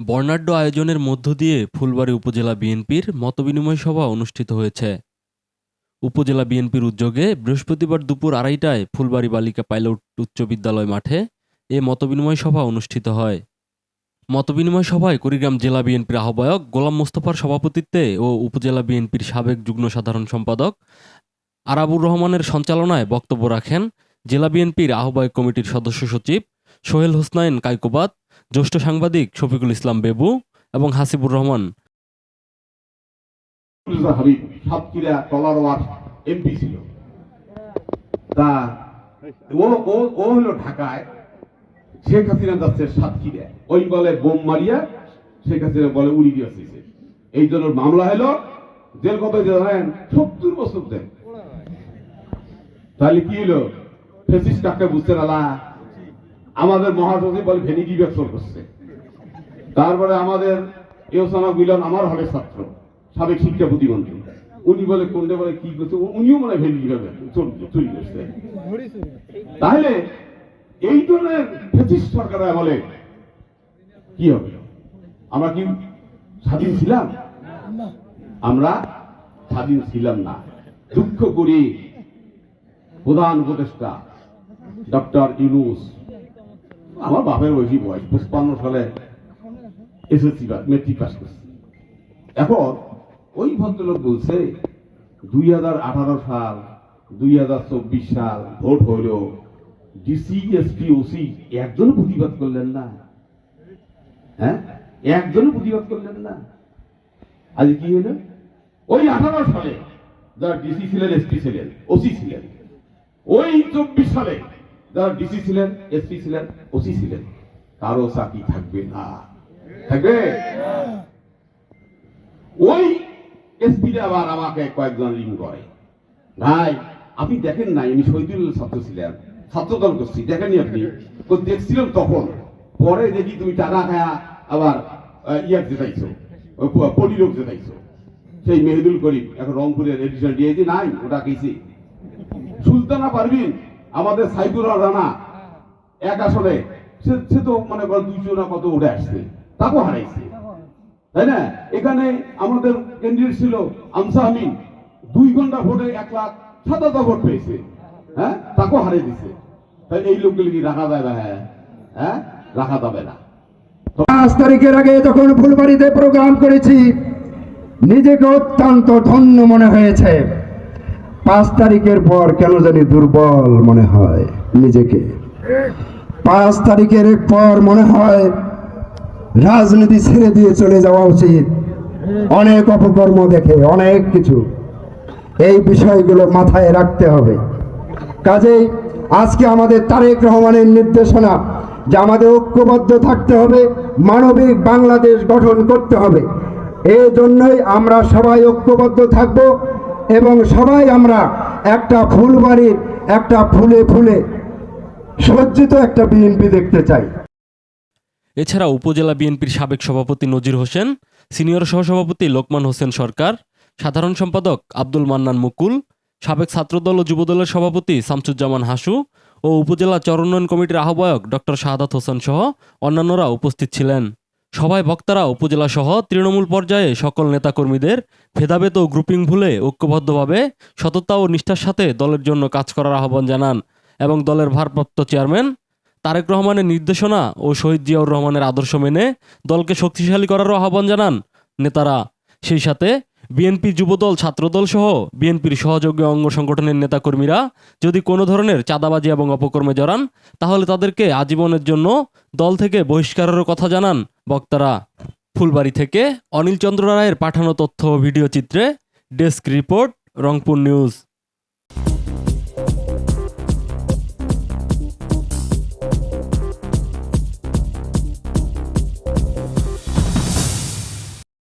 বর্ণাঢ্য আয়োজনের মধ্য দিয়ে ফুলবাড়ী উপজেলা বিএনপির মতবিনিময় সভা অনুষ্ঠিত হয়েছে। উপজেলা বিএনপির উদ্যোগে বৃহস্পতিবার দুপুর আড়াইটায় ফুলবাড়ী বালিকা পাইলট উচ্চ বিদ্যালয় মাঠে এ মতবিনিময় সভা অনুষ্ঠিত হয়। মতবিনিময় সভায় কুড়িগ্রাম জেলা বিএনপির আহ্বায়ক গোলাম মোস্তফার সভাপতিত্বে ও উপজেলা বিএনপির সাবেক যুগ্ম সাধারণ সম্পাদক আরাবুর রহমানের সঞ্চালনায় বক্তব্য রাখেন জেলা বিএনপির আহ্বায়ক কমিটির সদস্য সচিব সোহেল হোসনাইন কাইকোবাদ জ্যেষ্ঠ সাংবাদিক শফিকুল ইসলাম বেবু এবং হাসিবুর রহমান। এমপি ছিল। তা ও ও হলো ঢাকায়, শেখ হাসিনা যাচ্ছে ওই বলে বোম মারিয়া, শেখ হাসিনা বলে উড়ি দিয়েছে এই জন্য মামলা হলো, জেল কত জানেন? সত্তর বছর তাহলে কি হলো? ফেসিস কাকে বুঝতে না আমাদের মহাসচিব বলে ভেনিটি ব্যবসা করছে। তারপরে আমাদের ইউসানা মিলন আমার হলে ছাত্র, সাবেক শিক্ষা প্রতিমন্ত্রী। উনি বলে, কোনটা বলে, কি করছে উনিও মনে ভেন্ডি চুরি করছে তাহলে এই ধরনের ফেসিস সরকার বলে, কি হবে? আমরা কি স্বাধীন ছিলাম? আমরা স্বাধীন ছিলাম না। দুঃখ করি প্রধান উপদেষ্টা ডক্টর ইউনুস আমার বাপের বয়সী বয়স, পঁচপান্ন সালে এসএসসি মেট্রিক পাস করছে। এখন ওই ভদ্রলোক বলছে, দুই হাজার আঠারো সাল, দুই হাজার চব্বিশ সাল ভোট হইল ডিসি এসপি ওসি একজনও প্রতিবাদ করলেন না। হ্যাঁ? একজনও প্রতিবাদ করলেন না। আজ কি হলো? ওই আঠারো সালে, যারা ডিসি ছিলেন এসপি ছিলেন ওসি ছিলেন, ওই চব্বিশ সালে যারা ডিসি ছিলেন এসপি ছিলেন ওসি ছিলেন, কারও চাকরি থাকবে না। থাকবে? ওই এসপিটা আবার আমাকে কয়েকজন লিঙ্ক করে। ভাই, আপনি দেখেন নাই, আমি শহীদুল ছাত্র ছিলাম ছাত্র দল করছি, দেখেননি আপনি? তো দেখছিলাম তখন। পরে দেখি তুমি টাকা খায়া আবার ইয়ার জেতাইছো ওই প- জেতাইছো। সেই মেহেদুল করিম, এখন রংপুরের এডিশন দিয়েছি নাই, ওটা কেছি সুলতানা পারভিন আমাদের সাইফুর রানা এক আসলে সে তো মনে করো দুইশো না কত উঠে আসছে তাকেও হারাইছে। তাই না? এখানে আমাদের ক্যান্ডিডেট ছিল আমসা আমিন। দুই ঘণ্টা ভোটে এক লাখ সাত হাজার ভোট পেয়েছে। হ্যাঁ? তাকেও হারিয়ে দিছে। তাই এই লোকগুলি কি রাখা যাবে? হ্যাঁ। হ্যাঁ? রাখা যাবে না। পাঁচ তারিখের আগে যখন ফুলবাড়িতে প্রোগ্রাম করেছি নিজেকে অত্যন্ত ধন্য মনে হয়েছে। পাঁচ তারিখের পর কেন জানি দুর্বল মনে হয় নিজেকে। পাঁচ তারিখের পর মনে হয় রাজনীতি ছেড়ে দিয়ে চলে যাওয়া উচিত। অনেক অপকর্ম দেখে, অনেক কিছু। এই বিষয়গুলো মাথায় রাখতে হবে। কাজেই আজকে আমাদের তারেক রহমানের নির্দেশনা যে আমাদের ঐক্যবদ্ধ থাকতে হবে, মানবিক বাংলাদেশ গঠন করতে হবে। এই জন্যই আমরা সবাই ঐক্যবদ্ধ থাকব। এবং সবাই আমরা একটা ফুলবাড়ির একটা ফুলে ফুলে সজ্জিত একটা বিএনপি দেখতে চাই। এছাড়া উপজেলা বিএনপির সাবেক সভাপতি নজির হোসেন, সিনিয়র সহসভাপতি লোকমান হোসেন সরকার, সাধারণ সম্পাদক আব্দুল মান্নান মুকুল, সাবেক ছাত্রদল ও যুবদলের সভাপতি শামসুজ্জামান হাসু ও উপজেলা চরোন্নয়ন কমিটির আহ্বায়ক ডক্টর শাহাদাত হোসেন সহ অন্যান্যরা উপস্থিত ছিলেন। সভায় বক্তারা, উপজেলা সহ তৃণমূল পর্যায়ে সকল নেতাকর্মীদের ভেদাভেদ ও গ্রুপিং ভুলে ঐক্যবদ্ধভাবে সততা ও নিষ্ঠার সাথে দলের জন্য কাজ করার আহ্বান জানান এবং দলের ভারপ্রাপ্ত চেয়ারম্যান তারেক রহমানের নির্দেশনা ও শহীদ জিয়াউর রহমানের আদর্শ মেনে দলকে শক্তিশালী করারও আহ্বান জানান নেতারা। সেই সাথে বিএনপি যুবদল, ছাত্রদল সহ বিএনপির সহযোগী অঙ্গ সংগঠনের নেতাকর্মীরা যদি কোনো ধরনের চাঁদাবাজি এবং অপকর্মে জড়ান, তাহলে তাদেরকে আজীবনের জন্য দল থেকে বহিষ্কারেরও কথা জানান বক্তারা। ফুলবাড়ি থেকে অনিল চন্দ্র রায়ের পাঠানো তথ্য ভিডিও চিত্রে ডেস্ক রিপোর্ট, রংপুর নিউজ।